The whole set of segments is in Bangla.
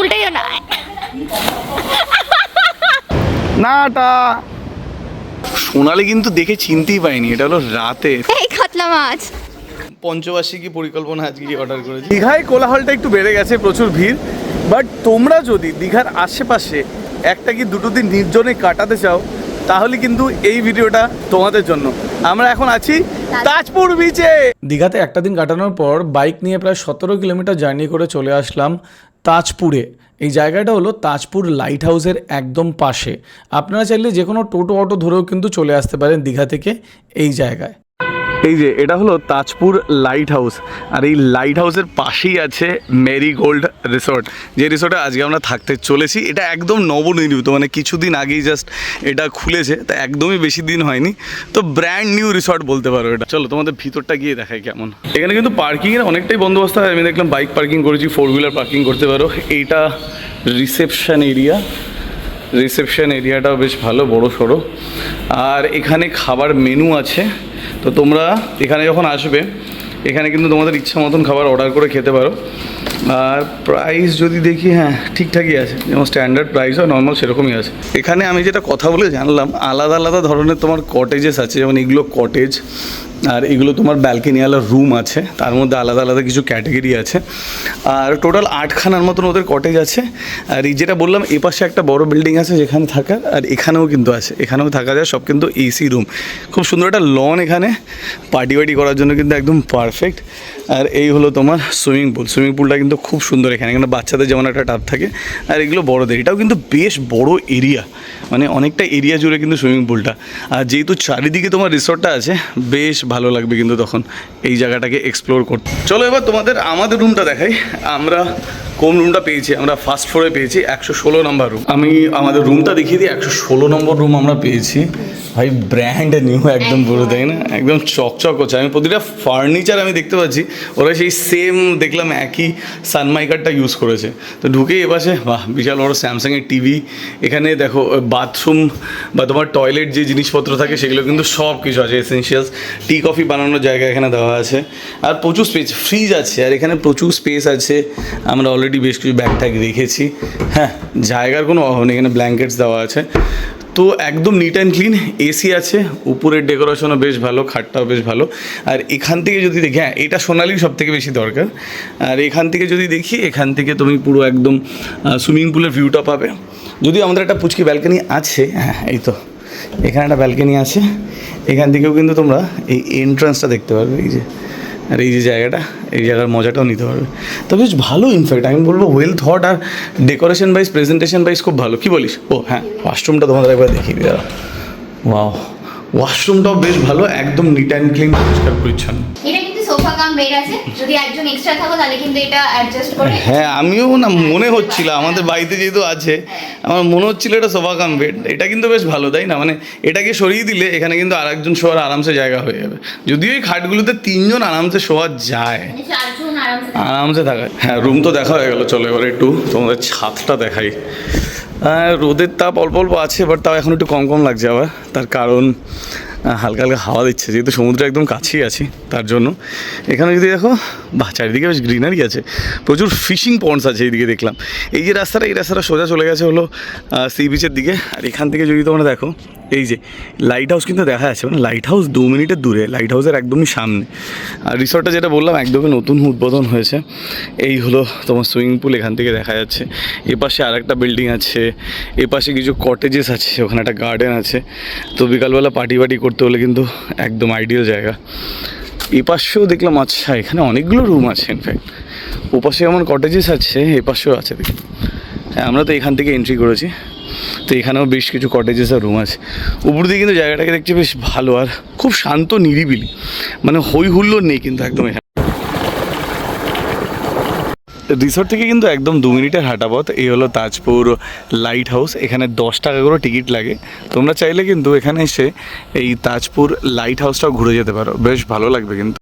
উল্টাইও না। নাটা। সোনালি কিন্তু দেখে চিনতেই পাইনি এটা হলো রাতে। এই কাতলা মাছ। পঞ্চবার্ষিকী পরিকল্পনা আজকে অর্ডার করেছি। দীঘায় কোলাহলটা একটু বেড়ে গেছে প্রচুর ভিড়। বাট তোমরা যদি দীঘার আশেপাশে একটা কি দুটো দিন নির্জনে কাটাতে চাও তাহলে কিন্তু এই ভিডিওটা তোমাদের জন্য। আমরা এখন আছি তাজপুর বিচে দীঘাতে একটা দিন কাটানোর পর বাইক নিয়ে প্রায় সতেরো কিলোমিটার জার্নি করে চলে আসলাম তাজপুরে। এই জায়গাটা হলো তাজপুর লাইট হাউসের একদম পাশে। আপনারা চাইলে যে কোনো টোটো, অটো ধরেও কিন্তু চলে আসতে পারেন দীঘা থেকে এই জায়গায়। এই যে, এটা হলো তাজপুর লাইট হাউস আর এই লাইট হাউসের পাশেই আছে মেরি গোল্ড রিসর্ট যে রিসর্টে আজকে আমরা থাকতে চলেছি, এটা একদম নবনির্মিত মানে কিছুদিন আগেই জাস্ট এটা খুলেছে, তা একদমই বেশি দিন হয়নি। তো ব্র্যান্ড নিউ রিসর্ট বলতে পারো এটা। চলো, তোমাদের ভিতরটা গিয়ে দেখায় কেমন। এখানে কিন্তু পার্কিংয়ের অনেকটাই বন্দোবস্ত হয় আমি দেখলাম বাইক পার্কিং করেছি ফোর হুইলার পার্কিং করতে পারো। এইটা রিসেপশন এরিয়া রিসেপশন এরিয়াটাও বেশ ভালো, বড় সড়ো। আর এখানে খাবার মেনু আছে। তো তোমরা এখানে যখন আসবে, এখানে কিন্তু তোমাদের ইচ্ছা মতন খাবার অর্ডার করে খেতে পারো। আর প্রাইস যদি দেখি হ্যাঁ ঠিকঠাকই আছে। যেমন স্ট্যান্ডার্ড প্রাইস হয় নর্মাল সেরকমই আছে। এখানে আমি যেটা কথা বলে জানলাম, আলাদা আলাদা ধরনের তোমার কটেজেস আছে। যেমন এগুলো কটেজ আর এগুলো তোমার ব্যালকনিওয়ালা রুম আছে। তার মধ্যে আলাদা আলাদা কিছু ক্যাটাগরি আছে। আর টোটাল আটখানার মতন ওদের কটেজ আছে। আর এই যেটা বললাম, এ পাশে একটা বড় বিল্ডিং আছে যেখানে থাকার, আর এখানেও কিন্তু আছে। এখানেও থাকা যায়, সব কিন্তু এসি রুম খুব সুন্দর একটা লন এখানে। পার্টি ওয়ার্টি করার জন্য কিন্তু একদম পারফেক্ট আর এই হলো তোমার সুইমিং পুল সুইমিং পুলটা কিন্তু খুব সুন্দর এখানে। এখানে বাচ্চাদের যেমন একটা টাব থাকে, আর এগুলো বড়দের। এটাও কিন্তু বেশ বড় এরিয়া মানে অনেকটা এরিয়া জুড়ে কিন্তু সুইমিং পুলটা আর যেহেতু চারিদিকে তোমার রিসর্টটা আছে, বেশ ভালো লাগবে কিন্তু তখন এই জায়গাটাকে এক্সপ্লোর করতে। চলো এবার তোমাদের আমাদের রুমটা দেখাই। আমরা কোন রুমটা পেয়েছি? আমরা ফার্স্ট ফ্লোরে পেয়েছি একশো ষোলো নম্বর রুম আমি আমাদের রুমটা দেখিয়ে দিই। একশো ষোলো নম্বর রুম আমরা পেয়েছি। ভাই ব্র্যান্ড নিউ একদম পুরো, তাই না? একদম চকচক হচ্ছে। আমি প্রতিটা ফার্নিচার আমি দেখতে পাচ্ছি, ওরা সেই সেম দেখলাম একই সানমাইকারটা ইউজ করেছে। তো ঢুকেই এপাশে বাহ, বিশাল বড় স্যামসাংয়ের টিভি এখানে দেখো বাথরুম বা তোমার টয়লেট যে জিনিসপত্র থাকে, সেগুলো কিন্তু সব কিছু আছে এসেনশিয়ালস টি কফি বানানোর জায়গা এখানে দেওয়া আছে। আর প্রচুর স্পেস ফ্রিজ আছে। আর এখানে প্রচুর স্পেস আছে। আমরা অলরেডি বেশ কিছু ব্যাগ ট্যাগ রেখেছি। হ্যাঁ জায়গার কোনো অভাব নেই। এখানে ব্ল্যাঙ্কেটস দেওয়া আছে। তো একদম নিট অ্যান্ড ক্লিন এসি আছে। উপরের ডেকোরেশনও বেশ ভালো, খাটটাও বেশ ভালো। আর এখান থেকে যদি দেখি হ্যাঁ এটা সোনালি সব থেকে বেশি দরকার। আর এখান থেকে যদি দেখি, এখান থেকে তুমি পুরো একদম সুইমিং পুলের ভিউটা পাবে। যদিও আমাদের একটা পুচকি ব্যালকনি আছে। হ্যাঁ এই তো। এখানে একটা ব্যালকনি আছে। এখান থেকেও কিন্তু তোমরা এই এন্ট্রান্সটা দেখতে পারবে, এই যে। আর এই যে জায়গাটা, এই জায়গার মজাটাও নিতে পারবে। তো বেশ ভালো ইনফ্যাক্ট আমি বলব ওয়েল থট আর ডেকোরেশন বাইজ প্রেজেন্টেশন বাইজ খুব ভালো। কী বলিস? ও হ্যাঁ ওয়াশরুমটা তোমাদের একবার দেখিয়ে দিই দাঁড়া ওয়াও ওয়াশরুমটাও বেশ ভালো, একদম নিট অ্যান্ড ক্লিন পরিষ্কার, পরিচ্ছন্ন। সোফা কাম বেড আছে যদি একজন এক্সট্রা থাকো তাহলে কিন্তু এটা অ্যাডজাস্ট করে হ্যাঁ আমিও না মনে হচ্ছিল আমাদের বাড়িতে যেহেতু আছে আমার মনে হচ্ছিল এটা সোফা কাম বেড এটা কিন্তু বেশ ভালো তাই না? মানে এটাকে সরিয়ে দিলে এখানে কিন্তু আরেকজন শোয়ার আরামসে জায়গা হয়ে যাবে। যদিও এই খাটগুলোতে তিনজন আরামসে শোয়া যায়। মানে আরামসে থাকা। হ্যাঁ রুম তো দেখা হয়ে গেল চলো এবার একটু তোমাদের ছাদটা দেখাই। রোদের তাপ অল্প অল্প আছে বাট তাও এখন একটু কম কম লাগছে আবার। তার কারণ হালকা হালকা হাওয়া দিচ্ছে, যেহেতু সমুদ্র একদম কাছেই আছি, তার জন্য। এখানে যদি দেখো বা চারিদিকে বেশ গ্রিনারি আছে, প্রচুর ফিশিং পন্ডস আছে এইদিকে দেখলাম। এই যে রাস্তাটা, এই রাস্তাটা সোজা চলে গেছে হলো সি বিচের দিকে। আর এখান থেকে যদি তোমরা দেখো, এই যে লাইট হাউস কিন্তু দেখা যাচ্ছে মানে লাইট হাউস দু মিনিটের দূরে লাইট হাউসের একদমই সামনে। আর রিসর্টটা যেটা বললাম, একদমই নতুন উদ্বোধন হয়েছে। এই হলো তোমার সুইমিং পুল এখান থেকে দেখা যাচ্ছে। এপাশে আর একটা বিল্ডিং আছে, এপাশে কিছু কটেজেস আছে, ওখানে একটা গার্ডেন আছে। তো বিকালবেলা পার্টি পার্টি করতে হলে কিন্তু একদম আইডিয়াল জায়গা। এপাশেও দেখলাম আচ্ছা এখানে অনেকগুলো রুম আছে ইনফ্যাক্ট ওপাশে এমন কটেজেস আছে, এপাশেও আছে, দেখি। হ্যাঁ আমরা তো এখান থেকে এন্ট্রি করেছি। তো এখানেও বেশ কিছু কটেজেস আর রুম আছে। উপর দিয়ে কিন্তু জায়গাটাকে দেখছি বেশ ভালো আর খুব শান্ত নিরিবিলি। মানে হৈ হুল্লোর নেই কিন্তু একদম এখানে। রিসোর্ট থেকে কিন্তু একদম দু মিনিটের হাঁটা পথ এই হলো তাজপুর লাইট হাউস এখানে দশ টাকা করে টিকিট লাগে। তোমরা চাইলে কিন্তু এখানে এসে এই তাজপুর লাইট হাউসটাও ঘুরে যেতে পারো। বেশ ভালো লাগবে কিন্তু।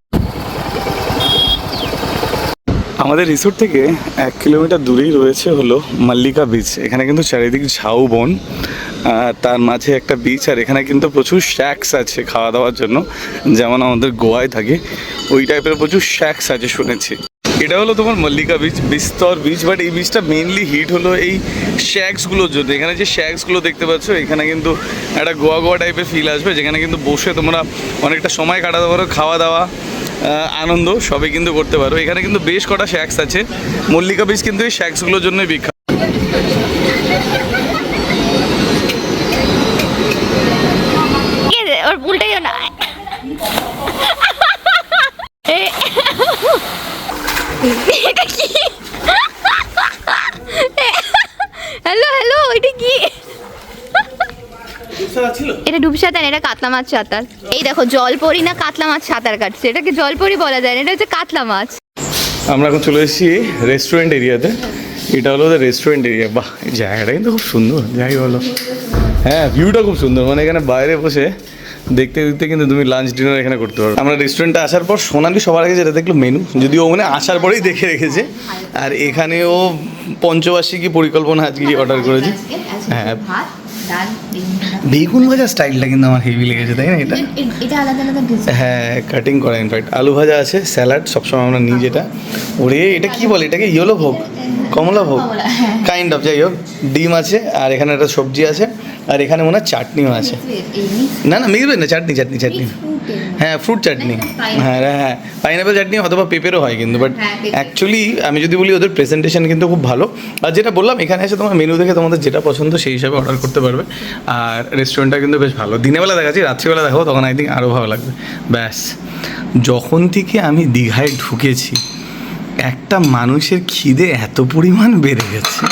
আমাদের রিসোর্ট থেকে এক কিলোমিটার দূরেই রয়েছে হলো মাল্লিকা বিচ এখানে কিন্তু চারিদিক ঝাউ বন তার মাঝে একটা বিচ আর এখানে কিন্তু প্রচুর শ্যাক্স আছে খাওয়া দাওয়ার জন্য। যেমন আমাদের গোয়ায় থাকে, ওই টাইপের প্রচুর শ্যাক্স আছে শুনেছি। এটা হলো তোমার মল্লিকা বিচ বিস্তর বিচ বাট এই বিচটা মেইনলি হিট হলো এই শ্যাক্সগুলোর জন্য। এখানে যে শ্যাক্সগুলো দেখতে পাচ্ছ, এখানে কিন্তু একটা গোয়া গোয়া টাইপের ফিল আসবে, যেখানে কিন্তু বসে তোমরা অনেকটা সময় কাটাতে পারো, খাওয়া দাওয়া আনন্দ, সবই কিন্তু করতে পারো। এখানে কিন্তু বেশ কটা শ্যাক্স আছে। মল্লিকা বিচ কিন্তু এই শ্যাক্সগুলোর জন্যই বিখ্যাত। না এ- এটা কি? হ্যালো হ্যালো এটা কি এটা ডুব সাঁতার এটা কাতলা মাছ সাঁতার। এই দেখো জলপরি না কাতলা মাছ সাঁতার কাটছে। এটাকে জলপরি বলা যায় না এটা হচ্ছে কাতলা মাছ। আমরা এখন চলে এসেছি রেস্টুরেন্ট এরিয়াতে। এটা হলো রেস্টুরেন্ট এরিয়া বাহ জায়গাটা কিন্তু খুব সুন্দর। যাই বলো। হ্যাঁ ভিউটা খুব সুন্দর। মানে এখানে বাইরে বসে দেখতে দেখতে কিন্তু তুমি লাঞ্চ ডিনার এখানে করতে পারো আমরা রেস্টুরেন্টে আসার পর সোনালি সবার আগে যেটা দেখল মেনু যদিও ও মানে আসার পরেই দেখে রেখেছে। আর এখানেও পঞ্চবার্ষিকী পরিকল্পনা আজকে অর্ডার করেছি। হ্যাঁ। ভাত বেগুন ভাজা স্টাইলটা কিন্তু আমার হেভি লেগেছে তাই না এটা? এটা আলাদা আলাদা হ্যাঁ কাটিং করা ইনফ্যাক্ট আলু ভাজা আছে স্যালাড সবসময় আমরা নিই যেটা। ওরে এটা কি বলে? এটাকে ইয়েলো ভোগ কমলা ভোগ? হ্যাঁ। কাইন্ড অফ যাই হোক ডিম আছে আর এখানে একটা সবজি আছে। আর এখানে মনে হয় চাটনিও আছে। না না মিলবে না চাটনি চাটনি চাটনি। হ্যাঁ ফ্রুট চাটনি। হ্যাঁ হ্যাঁ পাইনাপেল চাটনি অথবা পেঁপেরও হয় কিন্তু বাট হ্যাঁ, অ্যাকচুয়ালি আমি যদি বলি ওদের প্রেজেন্টেশন কিন্তু খুব ভালো। আর যেটা বললাম এখানে এসে তোমার মেনু দেখে তোমাদের যেটা পছন্দ সেই হিসাবে অর্ডার করতে পারবে। আর রেস্টুরেন্টটা কিন্তু বেশ ভালো। দিনের বেলা দেখাচ্ছি রাত্রিবেলা দেখো তখন আই থিঙ্ক আরও ভালো লাগবে। ব্যাস। যখন থেকে আমি দীঘায় ঢুকেছি একটা মানুষের খিদে এত পরিমাণ বেড়ে গেছে।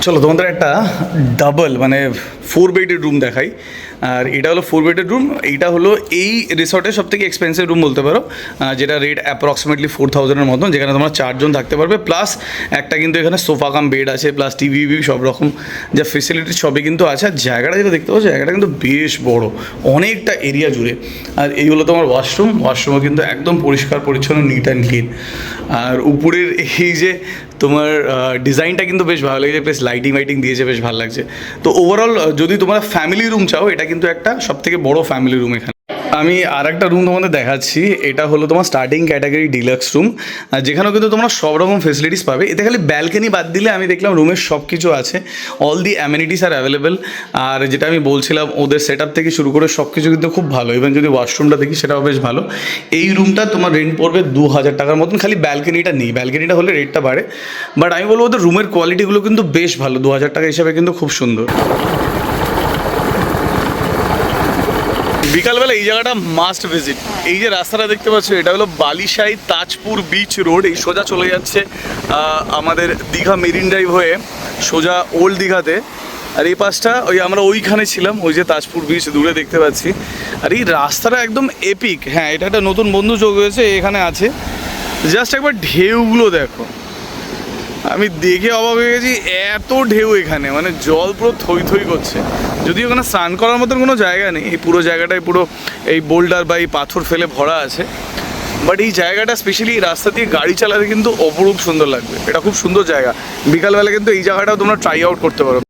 চলো তোমাদের একটা ডাবল মানে ফোর বেডেড রুম দেখাই। আর এটা হলো ফোর বেডের রুম এইটা হলো এই রিসর্টের সব থেকে এক্সপেন্সিভ রুম বলতে পারো যেটা রেট অ্যাপ্রক্সিমেটলি ফোর থাউজেন্ডের মতন, যেখানে তোমরা চারজন থাকতে পারবে প্লাস একটা কিন্তু এখানে সোফা কাম বেড আছে প্লাস টিভি সব রকম, যা ফেসিলিটি সবই কিন্তু আছে, আর জায়গাটা যেটা দেখতে পাচ্ছ, জায়গাটা কিন্তু বেশ বড়, অনেকটা এরিয়া জুড়ে। আর এই হলো তোমার ওয়াশরুম ওয়াশরুমও কিন্তু একদম পরিষ্কার, পরিচ্ছন্ন নিট অ্যান্ড ক্লিন আর উপরের এই যে তোমার ডিজাইনটা কিন্তু বেশ ভালো লেগেছে বেশ লাইটিং লাইটিং দিয়েছে, বেশ ভালো লাগছে। তো ওভারঅল যদি তোমরা ফ্যামিলি রুম চাও, এটা কিন্তু একটা সব থেকে বড় ফ্যামিলি রুম এখানে। আমি আর একটা রুম তোমাদের দেখাচ্ছি, এটা হলো তোমার স্টার্টিং ক্যাটাগরি ডিলাক্স রুম যেখানেও কিন্তু তোমরা সব রকম ফেসিলিটিস পাবে। এতে খালি ব্যালকনি বাদ দিলে আমি দেখলাম রুমের সব কিছু আছে। All the amenities are available আর যেটা আমি বলছিলাম, ওদের সেট থেকে শুরু করে সব কিছু কিন্তু খুব ভালো। ইভেন যদি ওয়াশরুমটা দেখি, সেটাও বেশ ভালো। এই রুমটা তোমার রেন্ট পড়বে দু হাজার টাকার মতন। খালি ব্যালকনিটা নেই। ব্যালকনিটা হলে রেটটা বাড়ে। বাট আমি বলব, ওদের রুমের কোয়ালিটিগুলো কিন্তু বেশ ভালো। দু হাজার টাকা হিসাবে কিন্তু খুব সুন্দর। বিকালবেলা এই জায়গাটা মাস্ট ভিজিট এই যে রাস্তাটা দেখতে পাচ্ছ, এটা হলো বালিশাই তাজপুর বিচ রোড এই সোজা চলে যাচ্ছে আমাদের দীঘা মেরিন ড্রাইভ হয়ে, সোজা ওল্ড দীঘাতে। আর এই পাশটা, ওই আমরা ওইখানে ছিলাম, ওই যে তাজপুর বিচ দূরে দেখতে পাচ্ছি। আর এই রাস্তাটা একদম এপিক হ্যাঁ এটা একটা নতুন বন্ধু যোগ হয়েছে এখানে আছে। জাস্ট একবার ঢেউগুলো দেখো। আমি দেখে অবাক হয়ে গেছি, এত ঢেউ এখানে। মানে জল পুরো থই থই করছে। যদি ওখানে স্নান করার মতন কোনো জায়গা নেই, এই পুরো জায়গাটাই পুরো এই বোল্ডার বা এই পাথর ফেলে ভরা আছে। বাট এই জায়গাটা স্পেশালি এই রাস্তা দিয়ে গাড়ি চালাতে কিন্তু অপরূপ সুন্দর লাগবে। এটা খুব সুন্দর জায়গা। বিকালবেলা কিন্তু এই জায়গাটাও তোমরা ট্রাই আউট করতে পারো।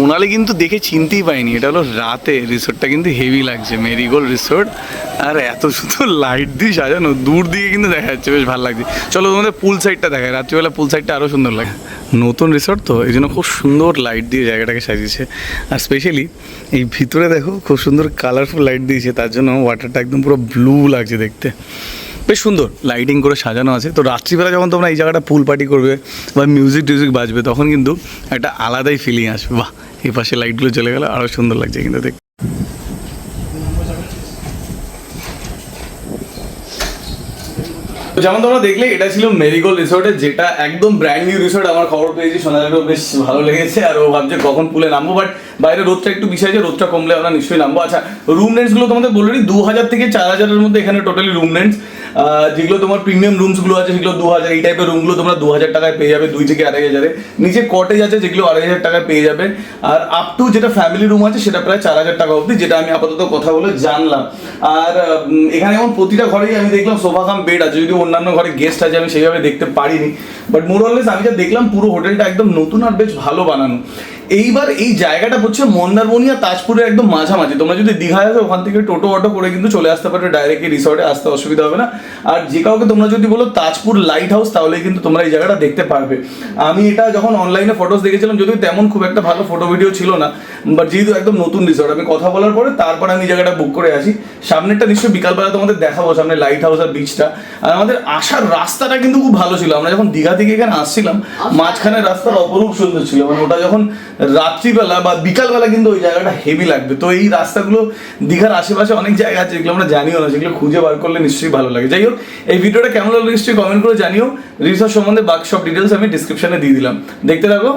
সোনালি কিন্তু দেখে চিনতেই পাইনি এটা হলো রাতে রিসোর্টটা কিন্তু হেভি লাগছে, মেরিগোল্ড রিসোর্ট। আর এত সুন্দর লাইট দিয়ে সাজানো, দূর দিকে কিন্তু দেখা যাচ্ছে, বেশ ভালো লাগছে। চলো তোমাদের পুল সাইডটা দেখায় রাত্রিবেলা পুল সাইডটা আরও সুন্দর লাগে। নতুন রিসোর্ট তো, এই জন্য খুব সুন্দর লাইট দিয়ে জায়গাটাকে সাজিয়েছে। আর স্পেশালি এই ভিতরে দেখো, খুব সুন্দর কালারফুল লাইট দিয়েছে, তার জন্য ওয়াটারটা একদম পুরো ব্লু লাগছে দেখতে। বেশ সুন্দর লাইটিং করে সাজানো আছে। তো রাত্রিবেলা যখন তোমরা এই জায়গাটা পুল পার্টি করবে বা মিউজিক টিউজিক বাজবে, তখন কিন্তু একটা আলাদাই ফিলিং আসবে। বাহ, এই পাশে লাইটগুলো চলে গেলে আরও সুন্দর লাগছে কিন্তু দেখ। যেমন তোমরা দেখলে, এটা ছিল মেরিগোল্ড রিসোর্টে যেটা একদম ব্র্যান্ড নিউ রিসোর্ট আমার খবর পেয়েছি সোনালিরও বেশ ভালো লেগেছে। আর ও ভাবছে কখন পুলে নামবো বাট বাইরে রোদটা একটু বেশি আছে রোদটা কমলে আমরা নিশ্চয়ই নামবো। আচ্ছা রুম রেন্টসগুলো তোমাদের বলে দিই দু হাজার থেকে চার হাজারের মধ্যে এখানে টোটালি রুম রেন্টস যেগুলো তোমার প্রিমিয়াম রুমসগুলো আছে, সেগুলো দু হাজার, এই টাইপের রুমগুলো তোমরা দু হাজার টাকায় পেয়ে যাবে, দুই থেকে আড়াই হাজারে। নিচে কটেজ আছে, যেগুলো আড়াই হাজার টাকায় পেয়ে যাবে। আর আপ টু যেটা ফ্যামিলি রুম আছে, সেটা প্রায় চার হাজার টাকা অবধি, যেটা আমি আপাতত কথা বলে জানলাম। আর এখানে যেমন প্রতিটা ঘরেই আমি দেখলাম সোফা কাম বেড আছে যদি অন্যান্য ঘরে গেস্ট আছে, আমি সেইভাবে দেখতে পারিনি। বাট মোরলেস আমি যা দেখলাম, পুরো হোটেলটা একদম নতুন আর বেশ ভালো বানানো। এইবার এই জায়গাটা হচ্ছে মন্দারমণি আর তাজপুরের একদম মাঝামাঝি। তোমরা যদি দীঘায় আসো ওখান থেকে টোটো অটো করে কিন্তু চলে আসতে পারবে ডাইরেক্টলি রিসর্টে আসতে অসুবিধা হবে না। আর যে কাউকে তোমরা যদি বলো তাজপুর লাইট হাউস তাহলে কিন্তু তোমরা এই জায়গাটা দেখতে পারবে। আমি এটা যখন অনলাইনে ফটোস দেখেছিলাম যদিও তেমন খুব একটা ভালো ফটো ভিডিও ছিল না বাট যেহেতু একদম নতুন রিসর্ট আমি কথা বলার পরে তারপর আমি এই জায়গাটা বুক করে আসি। সামনেরটা নিশ্চয়ই বিকালবেলা তোমাদের দেখাবো সামনে লাইট হাউস আর বিচটা আর আমাদের আসার রাস্তাটা কিন্তু খুব ভালো ছিল। আমরা যখন দীঘা থেকে এখানে আসছিলাম মাঝখানে রাস্তার অপরূপ সুন্দর ছিল। মানে ওটা যখন রাত্রিবেলা বা বিকালবেলা কিন্তু ওই জায়গাটা হেভি লাগবে। তো এই রাস্তাগুলো, দীঘার আশেপাশে অনেক জায়গা আছে যেগুলো আমরা জানিও না, যেগুলো খুঁজে বার করলে নিশ্চয়ই ভালো লাগে। যাই হোক, এই ভিডিওটা কেমন লাগল নিশ্চয়ই কমেন্ট করে জানিও। রিসর্ট সম্বন্ধে বাকি সব ডিটেলস আমি ডিসক্রিপশনে দিয়ে দিলাম। দেখতে থাকো।